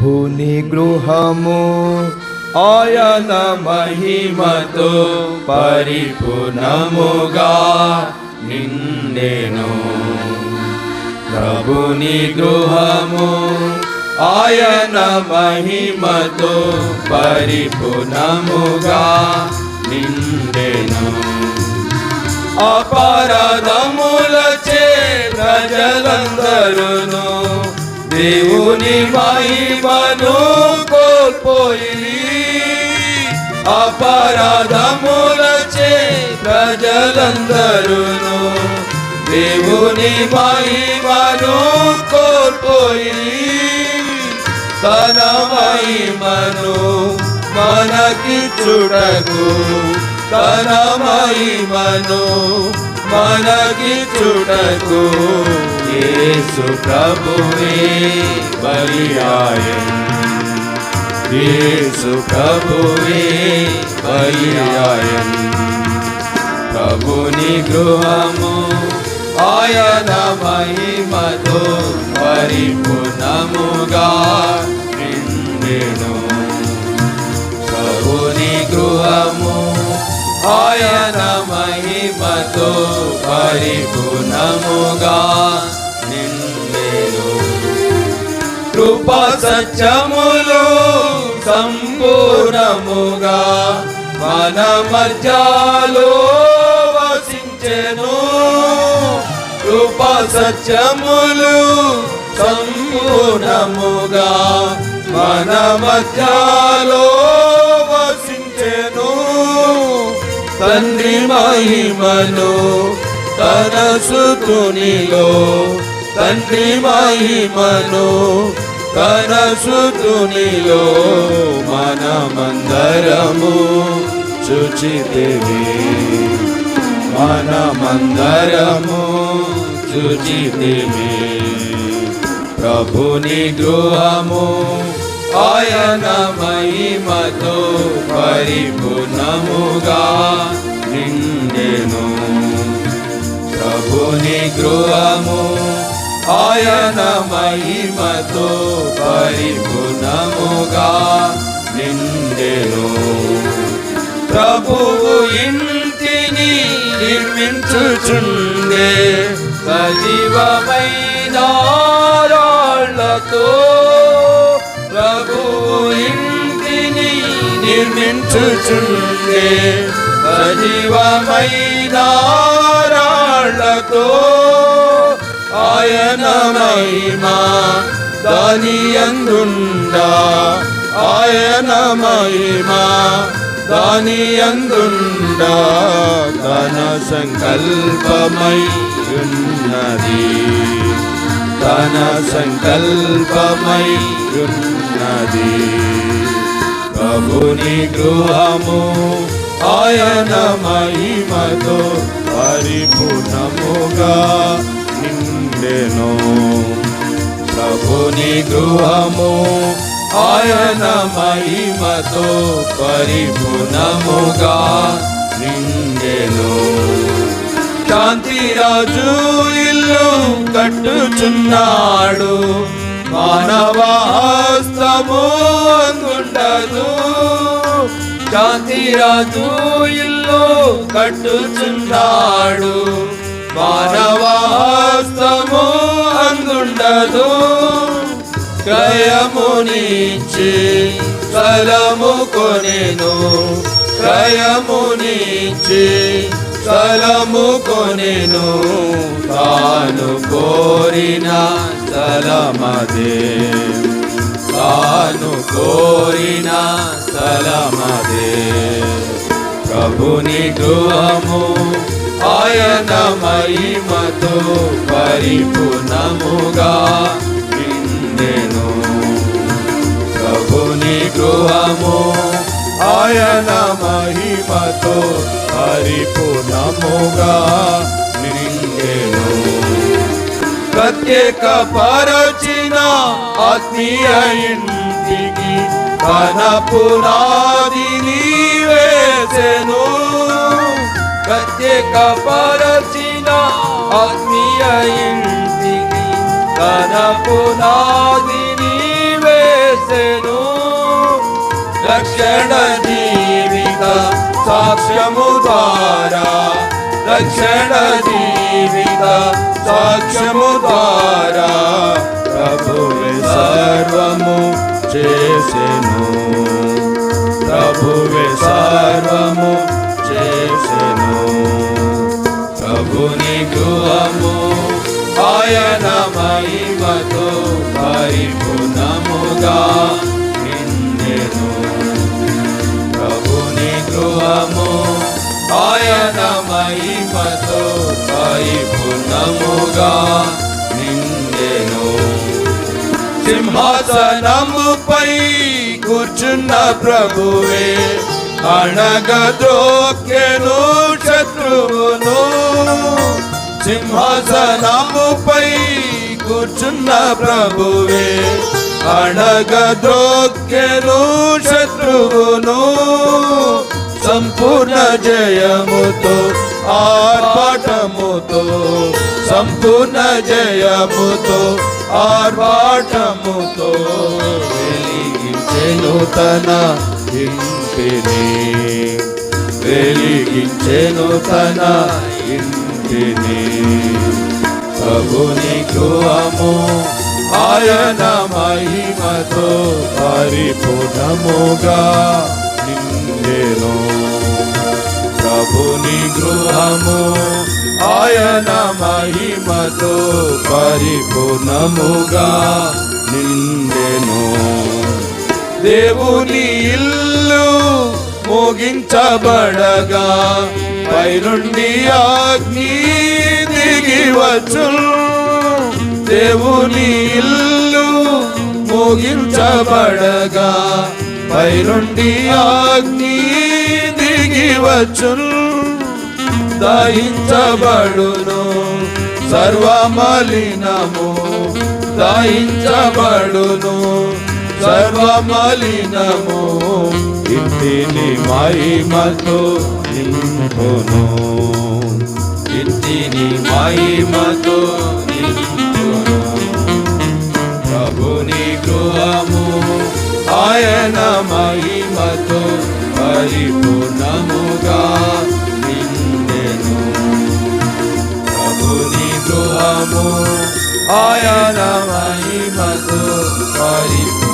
ప్రభుని గృహము ఆయన మహిమతో పరిపూర్ణముగా నిండెను. ప్రభుని గృహము ఆయన మహిమతో పరిపూర్ణముగా నిండెను. అపరాధములచే ప్రజలందరును దేవుని మహిమను కోల్పోయి అపరాధములచే ప్రజలందరును దేవుని మహిమను కోల్పోయి తన మహిమను మనకి చుడకు తన మహిమను మనకి చుడకు యేసు ప్రభువే బలియాయం యేసు ప్రభువే బలియాయం ప్రభుని గృహము ఆయన మహిమతో పరిపూర్ణముగా నిండెను. పరిపూర్ణముగా నిండెను కృప సత్యములు సంపూర్ణముగా మన మధ్యలో వసించెను. కృప సత్యములు సంపూర్ణముగా మన మధ్యలో వసించెను. తండ్రి మహిమను కనసుతునిలో తండ్రి మహిమను కనసుతునిలో మనమందరము చుచితివి. మనమందరము చుచితివి. ప్రభుని గృహము ఆయన మహిమతో పరిపూర్ణముగా నిండెను. ప్రభుని గృహము ఆయన మహిమతో పరిపూర్ణముగా నిండెను ప్రభువు ఇంటిని నిర్మించుచుండే సజీవమైన రాళ్ళతో ప్రభువు ఇంటిని నిర్మించుచుండే సజీవమైన రాళ్ళతో ఆయన మహిమా దాని అందుండా ఆయన మహిమా దాని అందుండా తన సంకల్పమై ఉన్నది తన సంకల్పమై ఉన్నది ప్రభుని గృహము ఆయన మహిమతో పరిపూర్ణముగా నిండెను. ప్రభుని గృహము ఆయన మహిమతో పరిపూర్ణముగా నిండెను. శాంతిరాజు ఇల్లు కట్టుచున్నాడు. మానవ హస్తము అందుండదు శాంతిరాజు ఇల్లు కట్టుచున్నాడు. మానవాస్తము అందుండదు క్రయమునిచ్చి స్థలము కొనెను. క్రయమునిచ్చి స్థలము కొనెను. తాను కోరిన స్థలమదే. తాను కోరిన స్థలమదే. ప్రభుని గృహము ఆయన మహిమతో పరిపూర్ణముగా నిండెను. ప్రభుని గృహము ఆయన మహిమతో పరిపూర్ణముగా నిండెను. ప్రత్యేక పరచిన ఆత్మీయ ఇంటికి తన పునాదిని నీవేసెను ప్రత్యేక పరచిన ఆత్మీయ ఇంటికి తన పునాదిని నీవేసెను రక్షణ జీవిత సాక్ష్యము ద్వారా రక్షణ జీవిత సాక్ష్యము ద్వారా. చేసెను. ప్రభువే సర్వము చేసెను. ప్రభుని గృహము ఆయన మహిమతో పరిపూర్ణముగా నిండెను. ప్రభుని గృహము ఆయన మహిమతో పరిపూర్ణముగా నిండెను. సింహాసనముపై కూర్చున్న ప్రభువే. అణగద్రోక్యను శత్రువును. సింహాసనముపై కూర్చున్న ప్రభువే. అణగద్రోక్యను శత్రువును. సంపూర్ణ జయముతో ఆర్పాటముతో సంపూర్ణ జయముతో ఆర్భాటముతో వెలిగించెను తన ఇంటిని. వెలిగించెను తన ఇంటిని. ప్రభుని గృహము ఆయన మహిమతో పరిపూర్ణముగా నిండెను. ప్రభుని గృహము ఆయన మహిమతో పరిపూర్ణముగా నిండెను. దేవుని ఇల్లు ముగించబడగా పైనుండి అగ్ని దిగి వచ్చు దేవుని ఇల్లు ముగించబడగా పైనుండి అగ్ని దిగి వచ్చును. దహించబడును. సర్వమలినము దహించబడును. సర్వమలినము ఇంటిని మహిమతో నింపును. ఇంటిని మహిమతో నింపు ఆయన మహిమతో పరిపూర్ణముగా